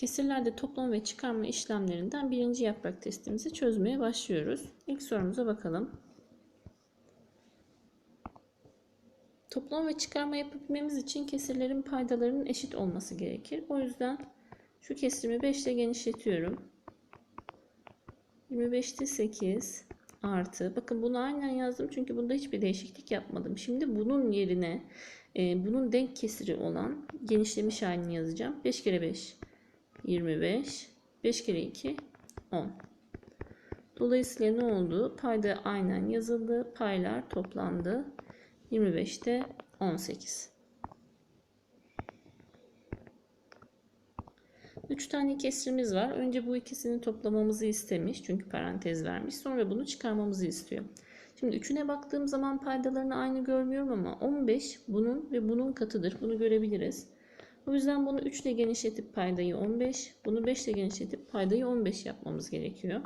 Kesirlerde toplama ve çıkarma işlemlerinden birinci yaprak testimizi çözmeye başlıyoruz. İlk sorumuza bakalım. Toplama ve çıkarma yapabilmemiz için kesirlerin paydalarının eşit olması gerekir. O yüzden şu kesrimi 5 ile genişletiyorum. 25'te 8 artı. Bakın bunu aynen yazdım çünkü bunda hiçbir değişiklik yapmadım. Şimdi bunun yerine e, bunun denk kesiri olan genişlemiş halini yazacağım. 5 kere 5 25. 5 kere 2 10. Dolayısıyla ne oldu? Payda aynen yazıldı. Paylar toplandı. 25'te 18. 3 tane kesrimiz var. Önce bu ikisini toplamamızı istemiş. Çünkü parantez vermiş. Sonra bunu çıkarmamızı istiyor. Şimdi üçüne baktığım zaman paydalarını aynı görmüyorum ama 15 bunun ve bunun katıdır. Bunu görebiliriz. O yüzden bunu 3 ile genişletip paydayı 15, bunu 5 ile genişletip paydayı 15 yapmamız gerekiyor.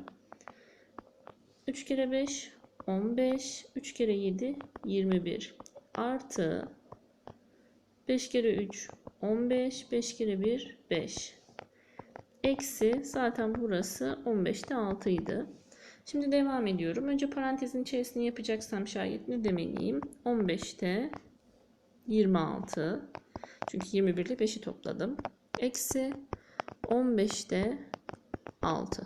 3 kere 5 15, 3 kere 7 21 artı 5 kere 3 15, 5 kere 1 5. Eksi zaten burası 15'te 6 idi. Şimdi devam ediyorum. Önce parantezin içerisini yapacaksam şayet ne demeliyim? 15'te 26 çünkü 21 ile 5'i topladım. Eksi 15'te 6.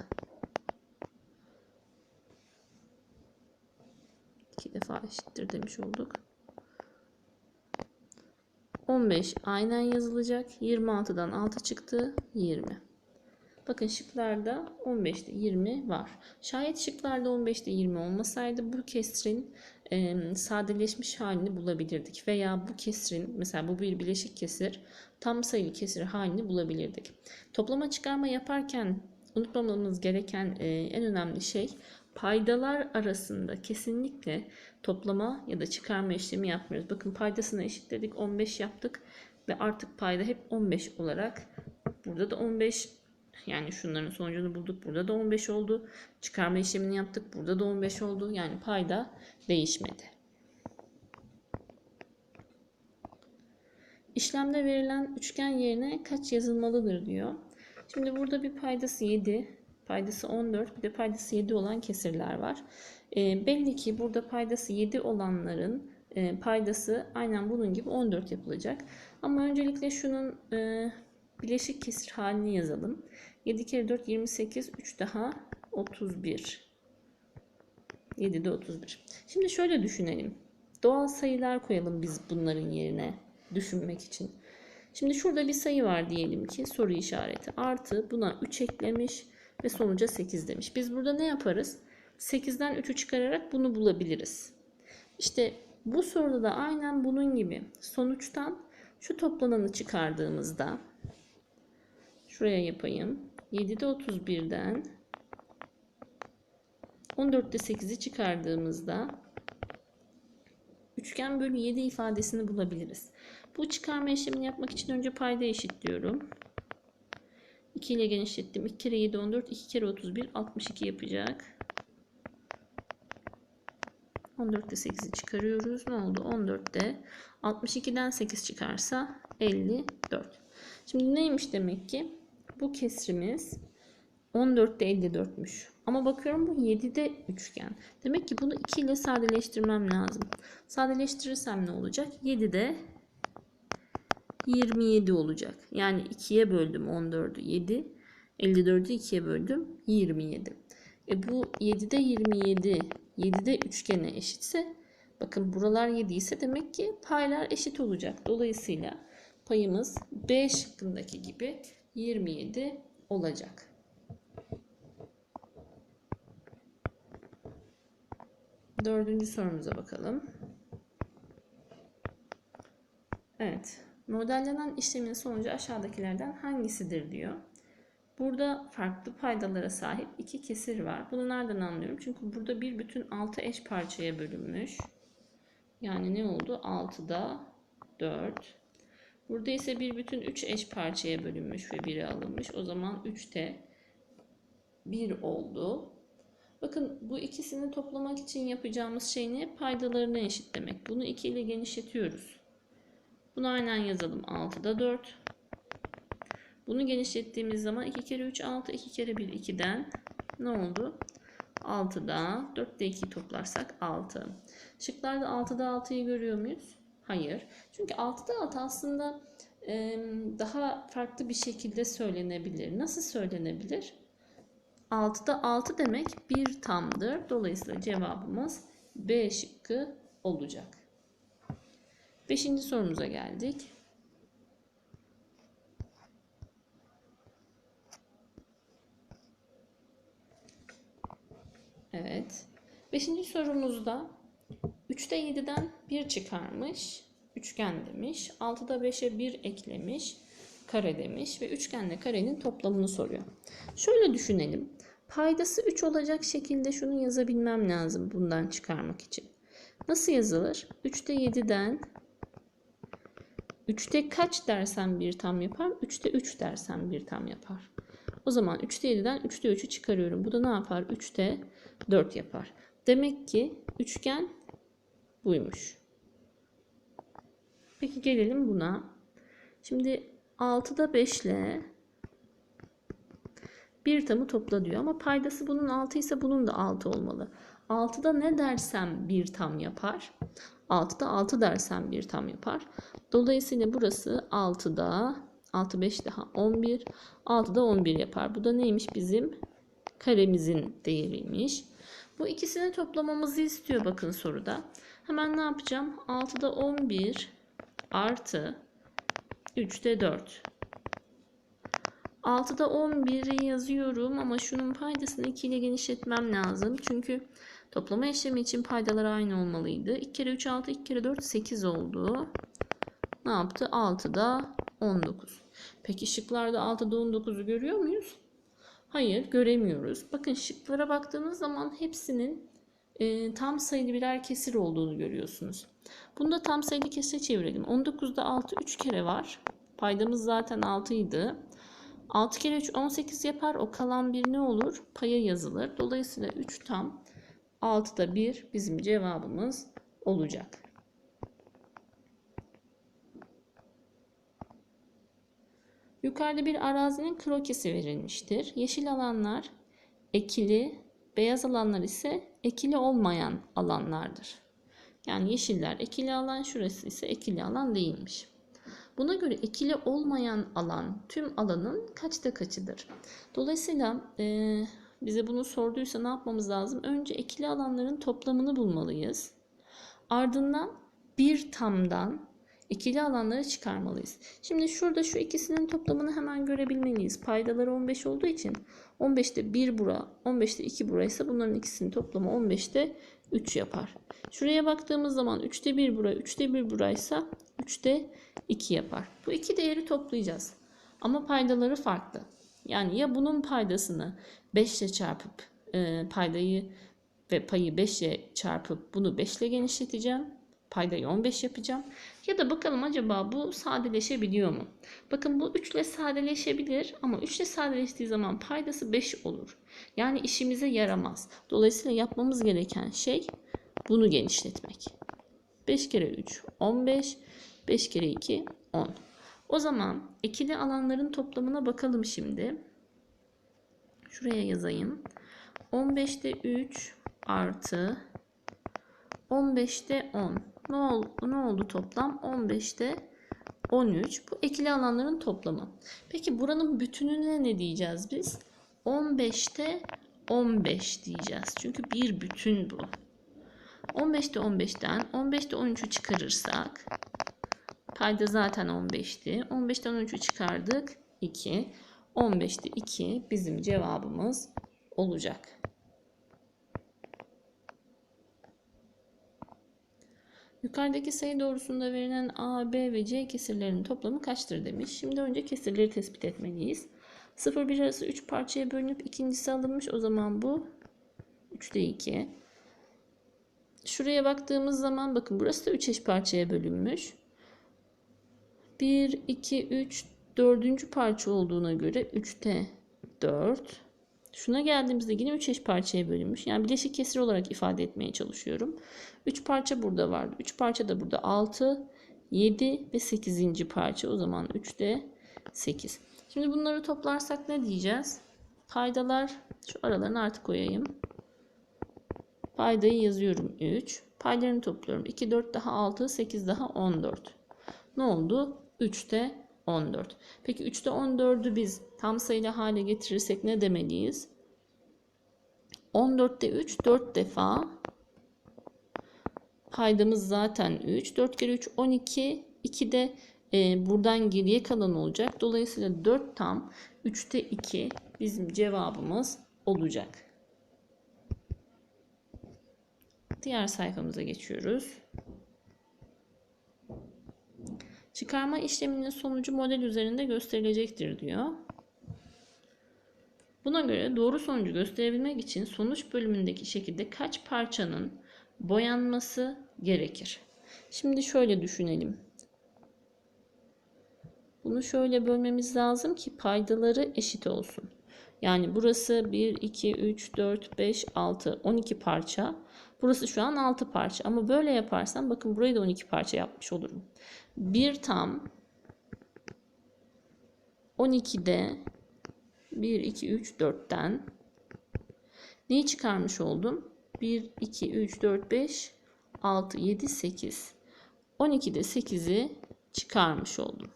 İki defa eşittir demiş olduk. 15 aynen yazılacak. 26'dan 6 çıktı. 20. Bakın şıklarda 15'te 20 var. Şayet şıklarda 15'te 20 olmasaydı bu kesrin e, sadeleşmiş halini bulabilirdik. Veya bu kesrin mesela bu bir bileşik kesir tam sayılı kesir halini bulabilirdik. Toplama çıkarma yaparken unutmamamız gereken e, en önemli şey paydalar arasında kesinlikle toplama ya da çıkarma işlemi yapmıyoruz. Bakın paydasını eşitledik 15 yaptık ve artık payda hep 15 olarak burada da 15 yani şunların sonucunu bulduk. Burada da 15 oldu. Çıkarma işlemini yaptık. Burada da 15 oldu. Yani payda değişmedi. İşlemde verilen üçgen yerine kaç yazılmalıdır diyor. Şimdi burada bir paydası 7, paydası 14, bir de paydası 7 olan kesirler var. E, belli ki burada paydası 7 olanların e, paydası aynen bunun gibi 14 yapılacak. Ama öncelikle şunun e, bileşik kesir halini yazalım. 7 kere 4 28 3 daha 31 7 de 31 şimdi şöyle düşünelim. Doğal sayılar koyalım biz bunların yerine düşünmek için. Şimdi şurada bir sayı var diyelim ki soru işareti. Artı buna 3 eklemiş ve sonuca 8 demiş. Biz burada ne yaparız? 8'den 3'ü çıkararak bunu bulabiliriz. İşte bu soruda da aynen bunun gibi. Sonuçtan şu toplananı çıkardığımızda şuraya yapayım 7'de 31'den 14'te 8'i çıkardığımızda üçgen bölü 7 ifadesini bulabiliriz. Bu çıkarma işlemini yapmak için önce payda eşitliyorum. 2 ile genişlettim. 2 kere 7 14, 2 kere 31 62 yapacak. 14'te 8'i çıkarıyoruz. Ne oldu? 14'te 62'den 8 çıkarsa 54. Şimdi neymiş demek ki? Bu kesrimiz 14'te 54'müş. Ama bakıyorum bu 7'de üçgen. Demek ki bunu 2 ile sadeleştirmem lazım. Sadeleştirirsem ne olacak? 7'de 27 olacak. Yani 2'ye böldüm 14'ü 7. 54'ü 2'ye böldüm 27. E bu 7'de 27 7'de üçgene eşitse bakın buralar 7 ise demek ki paylar eşit olacak. Dolayısıyla payımız B şıkkındaki gibi 27 olacak. Dördüncü sorumuza bakalım. Evet. Modellenen işlemin sonucu aşağıdakilerden hangisidir diyor. Burada farklı paydalara sahip iki kesir var. Bunu nereden anlıyorum? Çünkü burada bir bütün 6 eş parçaya bölünmüş. Yani ne oldu? 6'da 4, Burada ise bir bütün 3 eş parçaya bölünmüş ve 1'e alınmış. O zaman 3'te 1 oldu. Bakın bu ikisini toplamak için yapacağımız şey ne? Paydalarını eşitlemek. Bunu 2 ile genişletiyoruz. Bunu aynen yazalım. 6'da 4. Bunu genişlettiğimiz zaman 2 kere 3 6, 2 kere 1 2'den ne oldu? 6'da 4'te 2 toplarsak 6. Şıklarda 6'da 6'yı görüyor muyuz? Hayır. Çünkü 6'da 6 aslında daha farklı bir şekilde söylenebilir. Nasıl söylenebilir? 6'da 6 demek bir tamdır. Dolayısıyla cevabımız B şıkkı olacak. Beşinci sorumuza geldik. Evet. Beşinci sorumuzda 3'te 7'den 1 çıkarmış. Üçgen demiş. 6'da 5'e 1 eklemiş. Kare demiş. Ve üçgenle karenin toplamını soruyor. Şöyle düşünelim. Paydası 3 olacak şekilde şunu yazabilmem lazım bundan çıkarmak için. Nasıl yazılır? 3'te 7'den 3'te kaç dersem bir tam yapar? 3'te 3 dersem bir tam yapar. O zaman 3'te 7'den 3'te 3'ü çıkarıyorum. Bu da ne yapar? 3'te 4 yapar. Demek ki üçgen buymuş. Peki gelelim buna. Şimdi 6'da 5 ile bir tamı topla diyor ama paydası bunun 6 ise bunun da 6 olmalı. 6'da ne dersem bir tam yapar. 6'da 6 dersem bir tam yapar. Dolayısıyla burası 6'da 6 5 daha 11. 6'da 11 yapar. Bu da neymiş bizim karemizin değeriymiş. Bu ikisini toplamamızı istiyor bakın soruda. Hemen ne yapacağım? 6'da 11 artı 3'te 4. 6'da 11'i yazıyorum ama şunun paydasını 2 ile genişletmem lazım. Çünkü toplama işlemi için paydalar aynı olmalıydı. 2 kere 3 6, 2 kere 4 8 oldu. Ne yaptı? 6'da 19. Peki şıklarda 6'da 19'u görüyor muyuz? Hayır göremiyoruz. Bakın şıklara baktığınız zaman hepsinin e, tam sayılı birer kesir olduğunu görüyorsunuz. Bunu da tam sayılı kesire çevirelim. 19'da 6 3 kere var. Paydamız zaten 6 idi. 6 kere 3 18 yapar. O kalan bir ne olur? Paya yazılır. Dolayısıyla 3 tam 6'da 1 bizim cevabımız olacak. Yukarıda bir arazinin krokesi verilmiştir. Yeşil alanlar ekili, beyaz alanlar ise ekili olmayan alanlardır. Yani yeşiller ekili alan, şurası ise ekili alan değilmiş. Buna göre ekili olmayan alan tüm alanın kaçta kaçıdır? Dolayısıyla e, bize bunu sorduysa ne yapmamız lazım? Önce ekili alanların toplamını bulmalıyız. Ardından bir tamdan ikili alanları çıkarmalıyız. Şimdi şurada şu ikisinin toplamını hemen görebilmeliyiz. Paydaları 15 olduğu için 15'te 1 bura, 15'te 2 buraysa bunların ikisinin toplamı 15'te 3 yapar. Şuraya baktığımız zaman 3'te 1 bura, 3'te 1 buraysa 3'te 2 yapar. Bu iki değeri toplayacağız. Ama paydaları farklı. Yani ya bunun paydasını 5 ile çarpıp e, paydayı ve payı 5 ile çarpıp bunu 5 ile genişleteceğim. Paydayı 15 yapacağım. Ya da bakalım acaba bu sadeleşebiliyor mu? Bakın bu 3 ile sadeleşebilir ama 3 ile sadeleştiği zaman paydası 5 olur. Yani işimize yaramaz. Dolayısıyla yapmamız gereken şey bunu genişletmek. 5 kere 3 15. 5 kere 2 10. O zaman ikili alanların toplamına bakalım şimdi. Şuraya yazayım. 15'te 3 artı 15'te 10. Ne oldu, ne oldu toplam? 15'te 13. Bu ikili alanların toplamı. Peki buranın bütününe ne diyeceğiz biz? 15'te 15 diyeceğiz. Çünkü bir bütün bu. 15'te 15'ten 15'te 13'ü çıkarırsak payda zaten 15'ti. 15'ten 13'ü çıkardık. 2. 15'te 2 bizim cevabımız olacak. Yukarıdaki sayı doğrusunda verilen A, B ve C kesirlerinin toplamı kaçtır demiş. Şimdi önce kesirleri tespit etmeliyiz. 0 1 arası 3 parçaya bölünüp ikincisi alınmış. O zaman bu 3'te 2. Şuraya baktığımız zaman bakın burası da 3 eş parçaya bölünmüş. 1, 2, 3, dördüncü parça olduğuna göre 3'te 4. Şuna geldiğimizde yine 3 eş parçaya bölünmüş. Yani bileşik kesir olarak ifade etmeye çalışıyorum. 3 parça burada vardı. 3 parça da burada 6, 7 ve 8. parça. O zaman 3'te 8. Şimdi bunları toplarsak ne diyeceğiz? Paydalar şu aralarını artık koyayım. Paydayı yazıyorum 3. Paylarını topluyorum. 2, 4 daha 6, 8 daha 14. Ne oldu? 3'te 14. Peki 3'te 14'ü biz tam sayılı hale getirirsek ne demeliyiz? 14'te 3 4 defa. Paydamız zaten 3. 4 kere 3 12. 2 de e, buradan geriye kalan olacak. Dolayısıyla 4 tam 3'te 2 bizim cevabımız olacak. Diğer sayfamıza geçiyoruz. Çıkarma işleminin sonucu model üzerinde gösterilecektir diyor. Buna göre doğru sonucu gösterebilmek için sonuç bölümündeki şekilde kaç parçanın boyanması gerekir? Şimdi şöyle düşünelim. Bunu şöyle bölmemiz lazım ki paydaları eşit olsun. Yani burası 1, 2, 3, 4, 5, 6, 12 parça. Burası şu an 6 parça. Ama böyle yaparsam bakın burayı da 12 parça yapmış olurum. 1 tam 12'de 1, 2, 3, 4'ten neyi çıkarmış oldum? 1, 2, 3, 4, 5, 6, 7, 8. 12'de 8'i çıkarmış oldum.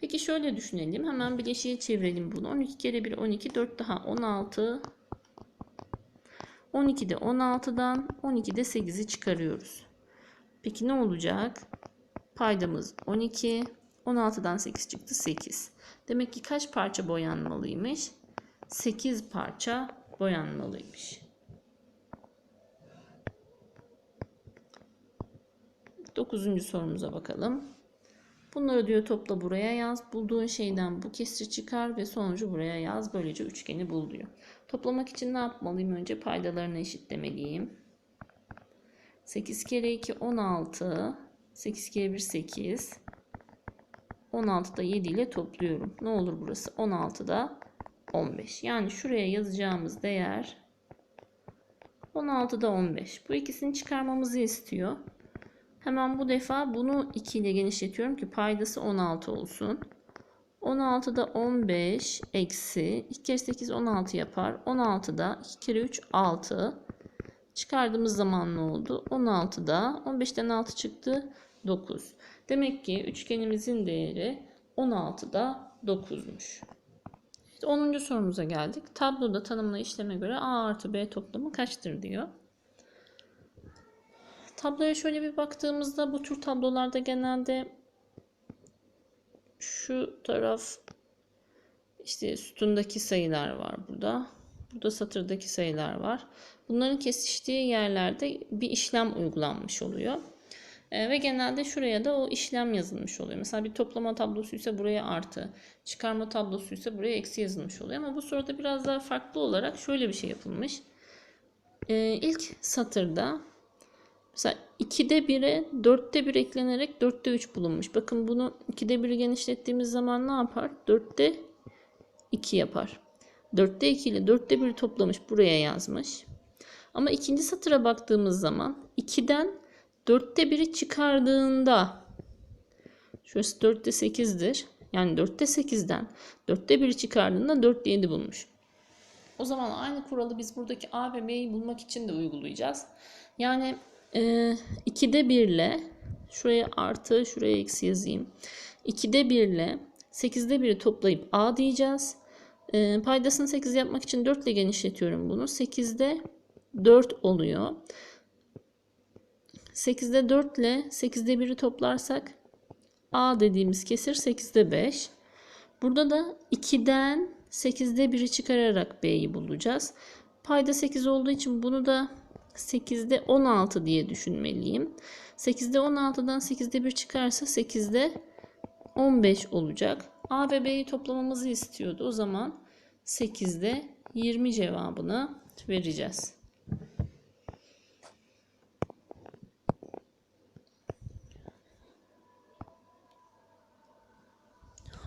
Peki şöyle düşünelim. Hemen bileşiğe çevirelim bunu. 12 kere 1 12, 4 daha 16. 12'de 16'dan 12'de 8'i çıkarıyoruz. Peki ne olacak? Paydamız 12. 16'dan 8 çıktı 8. Demek ki kaç parça boyanmalıymış? 8 parça boyanmalıymış. 9. sorumuza bakalım. Bunları diyor topla buraya yaz. Bulduğun şeyden bu kesri çıkar ve sonucu buraya yaz. Böylece üçgeni bul diyor. Toplamak için ne yapmalıyım? Önce paydalarını eşitlemeliyim. 8 kere 2 16. 8 kere 1 8. 16'da 7 ile topluyorum. Ne olur burası? 16'da 15. Yani şuraya yazacağımız değer 16'da 15. Bu ikisini çıkarmamızı istiyor. Hemen bu defa bunu 2 ile genişletiyorum ki paydası 16 olsun. 16'da 15 eksi 2 kere 8 16 yapar. 16'da 2 kere 3 6. Çıkardığımız zaman ne oldu? 16'da 15'ten 6 çıktı 9. Demek ki üçgenimizin değeri 16'da 9'muş. İşte 10. sorumuza geldik. Tabloda tanımlı işleme göre A artı B toplamı kaçtır diyor. Tabloya şöyle bir baktığımızda bu tür tablolarda genelde şu taraf işte sütundaki sayılar var burada. Burada satırdaki sayılar var. Bunların kesiştiği yerlerde bir işlem uygulanmış oluyor. E, ve genelde şuraya da o işlem yazılmış oluyor. Mesela bir toplama tablosu ise buraya artı, çıkarma tablosu ise buraya eksi yazılmış oluyor. Ama bu soruda biraz daha farklı olarak şöyle bir şey yapılmış. E, ilk satırda Mesela 2'de 1'e 4'te 1 eklenerek 4'te 3 bulunmuş. Bakın bunu 2'de 1'i genişlettiğimiz zaman ne yapar? 4'te 2 yapar. 4'te 2 ile 4'te 1'i toplamış buraya yazmış. Ama ikinci satıra baktığımız zaman 2'den 4'te 1'i çıkardığında şurası 4'te 8'dir. Yani 4'te 8'den 4'te 1'i çıkardığında 4'te 7 bulmuş. O zaman aynı kuralı biz buradaki A ve B'yi bulmak için de uygulayacağız. Yani e, 2'de 1 ile şuraya artı şuraya eksi yazayım. 2'de 1 ile 8'de 1'i toplayıp A diyeceğiz. E, paydasını 8 yapmak için 4 ile genişletiyorum bunu. 8'de 4 oluyor. 8'de 4 ile 8'de 1'i toplarsak A dediğimiz kesir 8'de 5. Burada da 2'den 8'de 1'i çıkararak B'yi bulacağız. Payda 8 olduğu için bunu da 8'de 16 diye düşünmeliyim. 8'de 16'dan 8'de 1 çıkarsa 8'de 15 olacak. A ve B'yi toplamamızı istiyordu. O zaman 8'de 20 cevabını vereceğiz.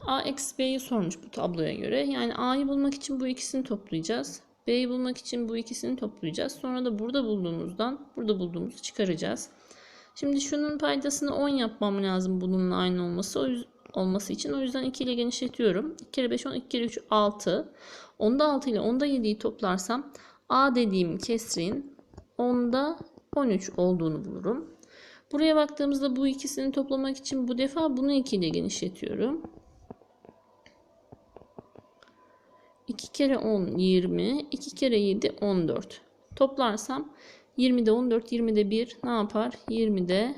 A eksi B'yi sormuş bu tabloya göre. Yani A'yı bulmak için bu ikisini toplayacağız. B'yi bulmak için bu ikisini toplayacağız. Sonra da burada bulduğumuzdan burada bulduğumuzu çıkaracağız. Şimdi şunun paydasını 10 yapmam lazım bununla aynı olması. olması için. O yüzden 2 ile genişletiyorum. 2 kere 5 10, 2 kere 3 6. Onda 6 ile onda 7'yi toplarsam A dediğim kesrin onda 13 olduğunu bulurum. Buraya baktığımızda bu ikisini toplamak için bu defa bunu 2 ile genişletiyorum. 2 kere 10 20, 2 kere 7 14. Toplarsam 20'de 14, 20'de 1 ne yapar? 20'de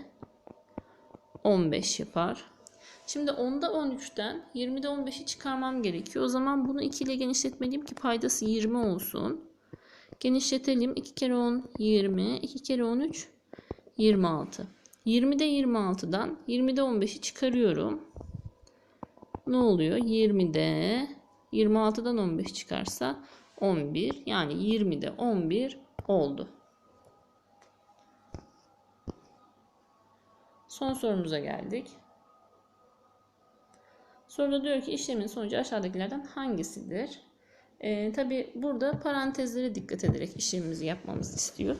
15 yapar. Şimdi 10'da 13'ten 20'de 15'i çıkarmam gerekiyor. O zaman bunu 2 ile genişletmeliyim ki paydası 20 olsun. Genişletelim. 2 kere 10 20, 2 kere 13 26. 20'de 26'dan 20'de 15'i çıkarıyorum. Ne oluyor? 20'de 26'dan 15 çıkarsa 11 yani 20'de 11 oldu. Son sorumuza geldik. Soruda diyor ki işlemin sonucu aşağıdakilerden hangisidir? Ee, Tabi burada parantezlere dikkat ederek işlemimizi yapmamızı istiyor.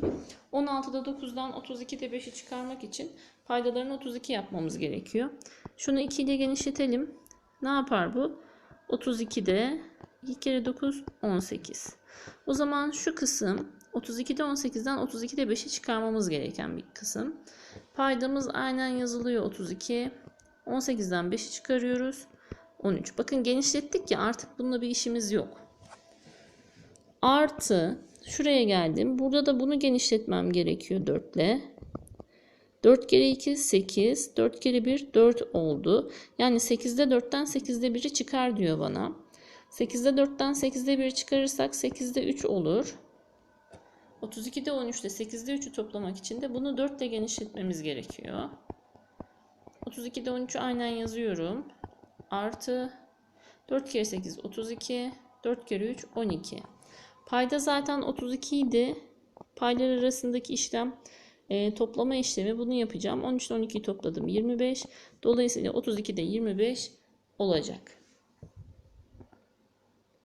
16'da 9'dan 32'de 5'i çıkarmak için paydalarını 32 yapmamız gerekiyor. Şunu 2 ile genişletelim. Ne yapar bu? 32'de 2 kere 9 18. O zaman şu kısım 32'de 18'den 32'de 5'i çıkarmamız gereken bir kısım. Paydamız aynen yazılıyor 32. 18'den 5'i çıkarıyoruz. 13. Bakın genişlettik ya artık bununla bir işimiz yok. Artı şuraya geldim. Burada da bunu genişletmem gerekiyor 4 ile. 4 kere 2 8. 4 kere 1 4 oldu. Yani 8'de 4'ten 8'de 1'i çıkar diyor bana. 8'de 4'ten 8'de 1'i çıkarırsak 8'de 3 olur. 32'de 13'te 8'de 3'ü toplamak için de bunu 4 ile genişletmemiz gerekiyor. 32'de 13'ü aynen yazıyorum. Artı 4 kere 8 32. 4 kere 3 12. Payda zaten 32 idi. Paylar arasındaki işlem e, toplama işlemi bunu yapacağım. 13 ile 12'yi topladım 25. Dolayısıyla 32'de 25 olacak.